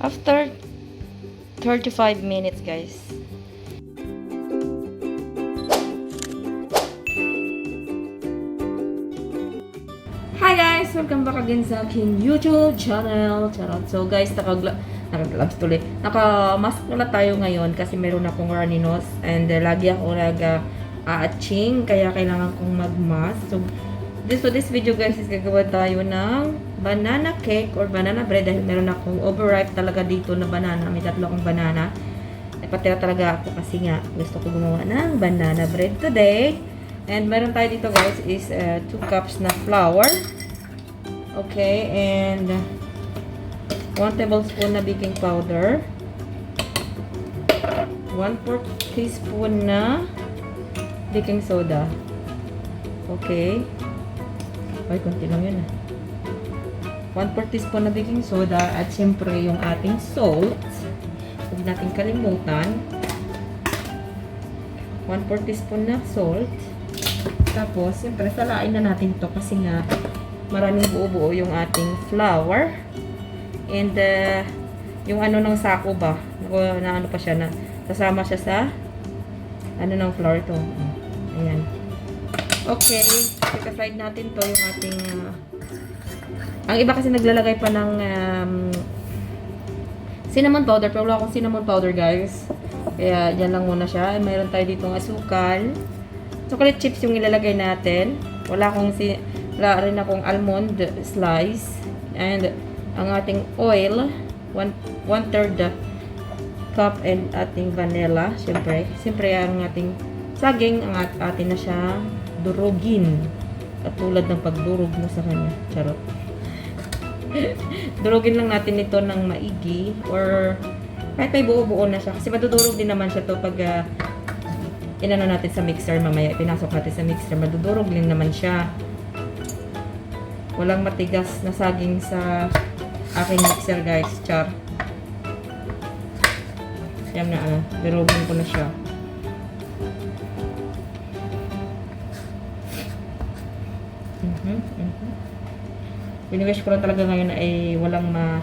After 35 minutes, guys. Hi guys! Welcome back again sa aking YouTube channel. Charot. So guys, nakagla nakagloves tuloy. Naka-mask na tayo ngayon kasi meron akong runny nose and uh, lagi ako nag uh, kaya kailangan kong mag-mask. So this for this video guys is gagawa tayo ng banana cake or banana bread dahil meron akong overripe talaga dito na banana. May tatlo akong banana. Eh, patira talaga ako kasi nga gusto ko gumawa ng banana bread today. And meron tayo dito guys is 2 cups na flour. Okay, and 1 tablespoon na baking powder. 1 4 teaspoon na baking soda. Okay. Ay, konti lang yun ah. 1 4 teaspoon na baking soda at syempre yung ating salt. Huwag natin kalimutan. 1 4 teaspoon na salt. Tapos, siyempre, salain na natin to kasi nga maraming buo-buo yung ating flour. And, uh, yung ano ng sako ba, na, na ano pa siya, na kasama siya sa ano ng flour to. Ayan. Okay, set aside natin to yung ating uh, ang iba kasi naglalagay pa ng um, cinnamon powder, pero wala akong cinnamon powder guys. Kaya yan lang muna siya. Mayroon tayo ditong asukal. Chocolate chips yung ilalagay natin. Wala akong si wala rin akong almond slice. And ang ating oil, 1 one third cup and ating vanilla, syempre. Syempre ang ating saging, ang at atin na siya durugin. Katulad ng pagdurog mo sa kanya. Charot. Durugin lang natin ito ng maigi or kahit may buo-buo na siya. Kasi madudurog din naman siya to pag uh, inano natin sa mixer mamaya. Pinasok natin sa mixer. Madudurog din naman siya. Walang matigas na saging sa aking mixer guys. Char. Yan na ano. Durugin ko na siya. Winiwish ko lang talaga ngayon ay walang ma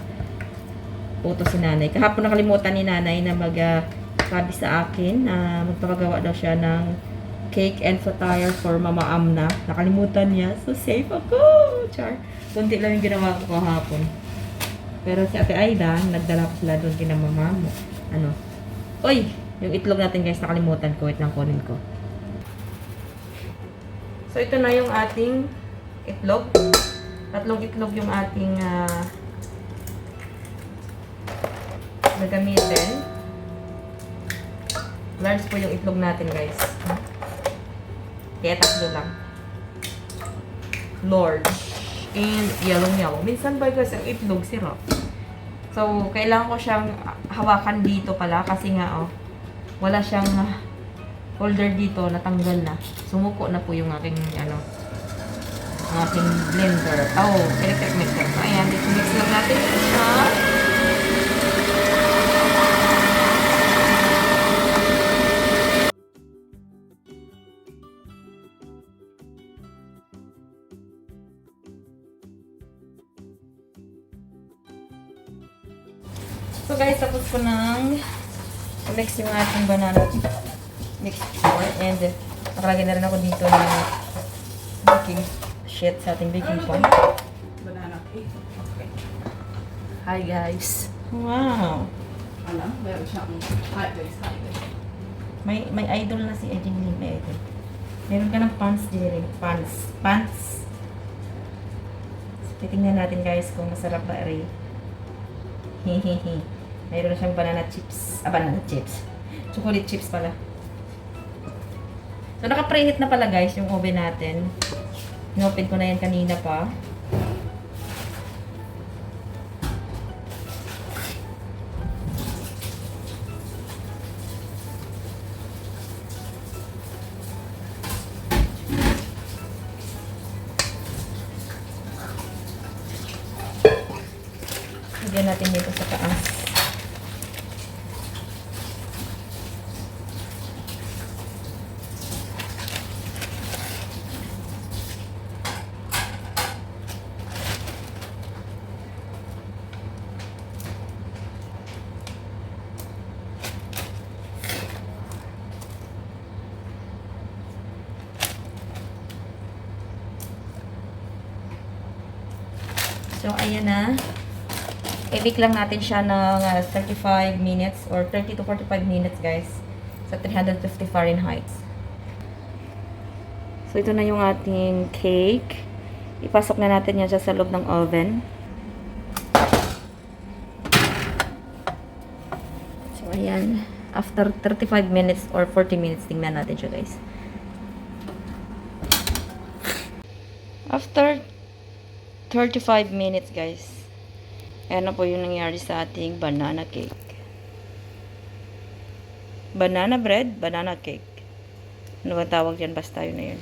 utos si nanay. Kahapon nakalimutan ni nanay na mag uh, sabi sa akin na magpapagawa daw siya ng cake and satire for Mama Amna. Nakalimutan niya. So, safe ako! Char. Kunti lang yung ginawa ko kahapon. Pero si Ate Aida, nagdala ko sila doon kina Mama mo. Ano? Uy! Yung itlog natin guys, nakalimutan ko. Wait lang kunin ko. So, ito na yung ating itlog. Tatlong itlog yung ating uh, nagamitin. Large po yung itlog natin, guys. Kaya tatlo lang. Large. And yellow-yellow. Minsan ba guys, ang itlog sirap. So, kailangan ko siyang hawakan dito pala kasi nga, oh, wala siyang holder dito, natanggal na. Sumuko na po yung aking, ano, ang aking blender. Oh, electric mixer. So, ayan, dito mix lang natin siya. So guys, tapos ko nang mix yung ating banana mixture and nakalagay na rin ako dito ng baking sheet sa ating baking pan. Banana cake. Okay. Hi guys. Wow. Alam, meron siyang hi guys, hi guys. May may idol na si Ejin Lim eh. idol. Meron ka ng pants din Pants. Pants. Titingnan natin guys kung masarap ba rin. Hehehe. Mayroon siyang banana chips. Ah, banana chips. Chocolate chips pala. So, naka-preheat na pala guys yung oven natin. Inopen ko na yan kanina pa. Lagyan natin dito sa taas. So, ayan na. I-bake lang natin siya ng uh, 35 minutes or 30 to 45 minutes, guys. Sa 350 Fahrenheit. So, ito na yung ating cake. Ipasok na natin yan sa loob ng oven. So, ayan. After 35 minutes or 40 minutes, tingnan natin siya, guys. After 35 minutes, guys. Ayan na po yung nangyari sa ating banana cake. Banana bread, banana cake. Ano ba tawag yan? Basta yun na yun.